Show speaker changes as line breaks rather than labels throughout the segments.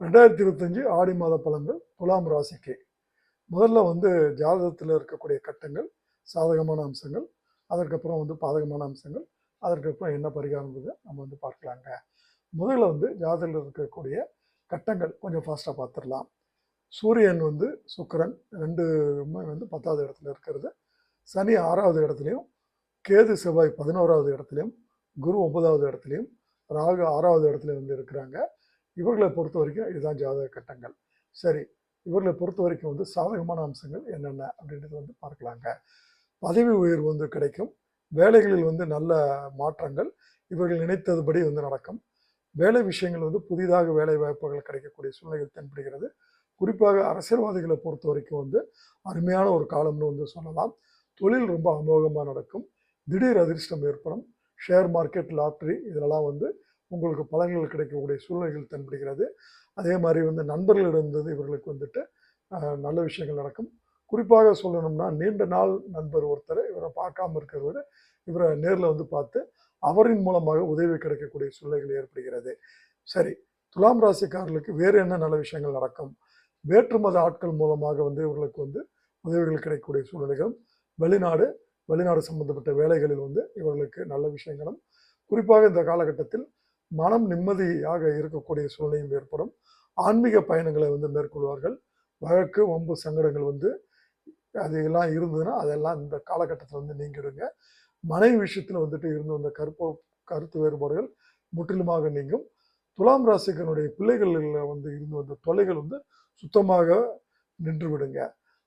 ரெண்டாயிரத்தி இருபத்தஞ்சு ஆடி மாத பலன்கள் துலாம் ராசிக்கு. முதல்ல வந்து ஜாதகத்தில் இருக்கக்கூடிய கட்டங்கள் சாதகமான அம்சங்கள் அதற்கப்புறம் வந்து பாதகமான அம்சங்கள் அதற்கப்புறம் என்ன பரிகாரம் நம்ம வந்து பார்க்கலாங்க. முதல்ல வந்து ஜாதகத்தில் இருக்கக்கூடிய கட்டங்கள் கொஞ்சம் ஃபாஸ்ட்டாக பார்த்துடலாம். சூரியன் வந்து சுக்கரன் ரெண்டுமே வந்து பத்தாவது இடத்துல இருக்கிறது. சனி ஆறாவது இடத்துலையும் கேது செவ்வாய் பதினோராவது இடத்துலையும் குரு ஒன்பதாவது இடத்துலையும் ராகு ஆறாவது இடத்துல வந்து இருக்கிறாங்க. இவர்களை பொறுத்த வரைக்கும் இதுதான் ஜாதக கட்டங்கள். சரி இவர்களை பொறுத்த வரைக்கும் வந்து சாதகமான அம்சங்கள் என்னென்ன அப்படின்றது வந்து பார்க்கலாங்க. பதவி உயர்வு வந்து கிடைக்கும். வேலைகளில் வந்து நல்ல மாற்றங்கள். இவர்கள் நினைத்ததுபடி வந்து நடக்கும். வேலை விஷயங்கள் வந்து புதிதாக வேலை வாய்ப்புகள் கிடைக்கக்கூடிய சூழ்நிலைகள் தென்படுகிறது. குறிப்பாக அரசியல்வாதிகளை பொறுத்த வரைக்கும் வந்து அருமையான ஒரு காலம்னு வந்து சொல்லலாம். தொழில் ரொம்ப அமோகமாக நடக்கும். திடீர் அதிர்ஷ்டம் ஏற்படும். ஷேர் மார்க்கெட் லாட்ரி இதிலெல்லாம் வந்து உங்களுக்கு பலன்கள் கிடைக்கக்கூடிய சூழ்நிலைகள் தென்படுகிறது. அதே மாதிரி வந்து நண்பர்களிடம் இவர்களுக்கு வந்துட்டு நல்ல விஷயங்கள் நடக்கும். குறிப்பாக சொல்லணும்னா நீண்ட நாள் நண்பர் ஒருத்தர் இவரை பார்க்காம இருக்கிறவர் இவரை நேரில் வந்து பார்த்து அவரின் மூலமாக உதவி கிடைக்கக்கூடிய சூழ்நிலைகள் ஏற்படுகிறது. சரி துலாம் ராசிக்காரர்களுக்கு வேறு என்ன நல்ல விஷயங்கள் நடக்கும்? வேற்றுமத ஆட்கள் மூலமாக வந்து இவர்களுக்கு வந்து உதவிகள் கிடைக்கக்கூடிய சூழ்நிலைகளும் வெளிநாடு வெளிநாடு சம்பந்தப்பட்ட வேலைகளில் வந்து இவர்களுக்கு நல்ல விஷயங்களும். குறிப்பாக இந்த காலகட்டத்தில் மனம் நிம்மதியாக இருக்கக்கூடிய சூழ்நிலையும் ஏற்படும். ஆன்மீக பயணங்களை வந்து மேற்கொள்வார்கள். வழக்கு வம்பு சங்கடங்கள் வந்து அது எல்லாம் இருந்ததுன்னா அதெல்லாம் இந்த காலகட்டத்தில் வந்து நீங்கிடுங்க. மனைவி விஷயத்தில் வந்துட்டு இருந்து வந்த கருப்போ கருத்து வேறுபாடுகள் முற்றிலுமாக நீங்கும். துலாம் ராசிக்கனுடைய பிள்ளைகளில் வந்து இருந்து வந்த தொல்லைகள் வந்து சுத்தமாக நின்று விடுங்க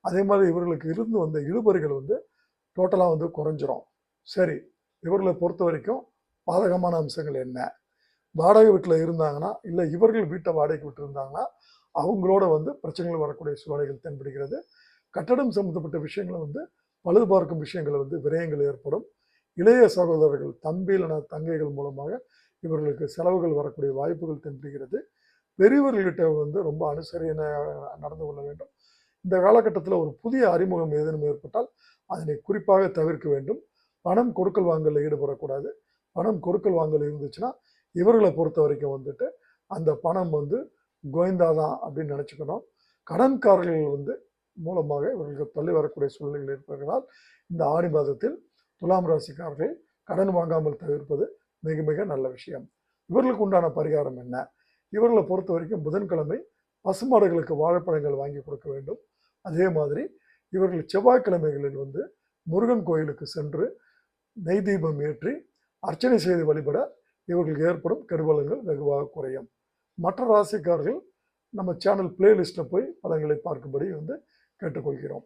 அதே மாதிரி இவர்களுக்கு இருந்து வந்த இழுபறிகள் வந்து டோட்டலாக வந்து குறைஞ்சிரும். சரி இவர்களை பொறுத்த வரைக்கும் பாதகமான அம்சங்கள் என்ன? வாடகை வீட்டில் இருந்தாங்கன்னா இல்லை இவர்கள் வீட்டை வாடகைக்கு விட்டு இருந்தாங்கன்னா அவங்களோட வந்து பிரச்சனைகள் வரக்கூடிய சூழ்நிலைகள் தென்படுகிறது. கட்டடம் சம்மந்தப்பட்ட விஷயங்களை வந்து பழுது பார்க்கும் விஷயங்கள் வந்து விரயங்கள் ஏற்படும். இளைய சகோதரர்கள் தம்பி இல்லைனா தங்கைகள் மூலமாக இவர்களுக்கு செலவுகள் வரக்கூடிய வாய்ப்புகள் தென்படுகிறது. பெரியவர்கள்கிட்ட வந்து ரொம்ப அனுசரியனையாக நடந்து கொள்ள வேண்டும். இந்த காலகட்டத்தில் ஒரு புதிய அறிமுகம் ஏதேனும் ஏற்பட்டால் அதனை குறிப்பாக தவிர்க்க வேண்டும். பணம் கொடுக்கல் வாங்கலில் ஈடுபடக்கூடாது. பணம் கொடுக்கல் வாங்கல் இருந்துச்சுன்னா இவர்களை பொறுத்த வரைக்கும் வந்துட்டு அந்த பணம் வந்து கோயந்தாதான் அப்படின்னு நினச்சிக்கணும். கடன்காரர்கள் வந்து மூலமாக இவர்களுக்கு தள்ளி வரக்கூடிய சூழ்நிலைகள் இருப்பதால் இந்த ஆடி மாதத்தில் துலாம் ராசிக்காரர்கள் கடன் வாங்காமல் தவிர்ப்பது மிக மிக நல்ல விஷயம். இவர்களுக்கு உண்டான பரிகாரம் என்ன? இவர்களை பொறுத்த வரைக்கும் புதன்கிழமை பசுமாடுகளுக்கு வாழைப்பழங்கள் வாங்கி கொடுக்க வேண்டும். அதே மாதிரி இவர்கள் செவ்வாய்க்கிழமைகளில் வந்து முருகன் கோயிலுக்கு சென்று நெய் தீபம் ஏற்றி அர்ச்சனை செய்து வழிபட இவர்களுக்கு ஏற்படும் கெடுபலங்கள் வெகுவாக குறையும். மற்ற ராசிக்காரர்கள் நம்ம சேனல் பிளேலிஸ்ட்டை போய் பலன்களை பார்க்கும்படி வந்து கேட்டுக்கொள்கிறோம்.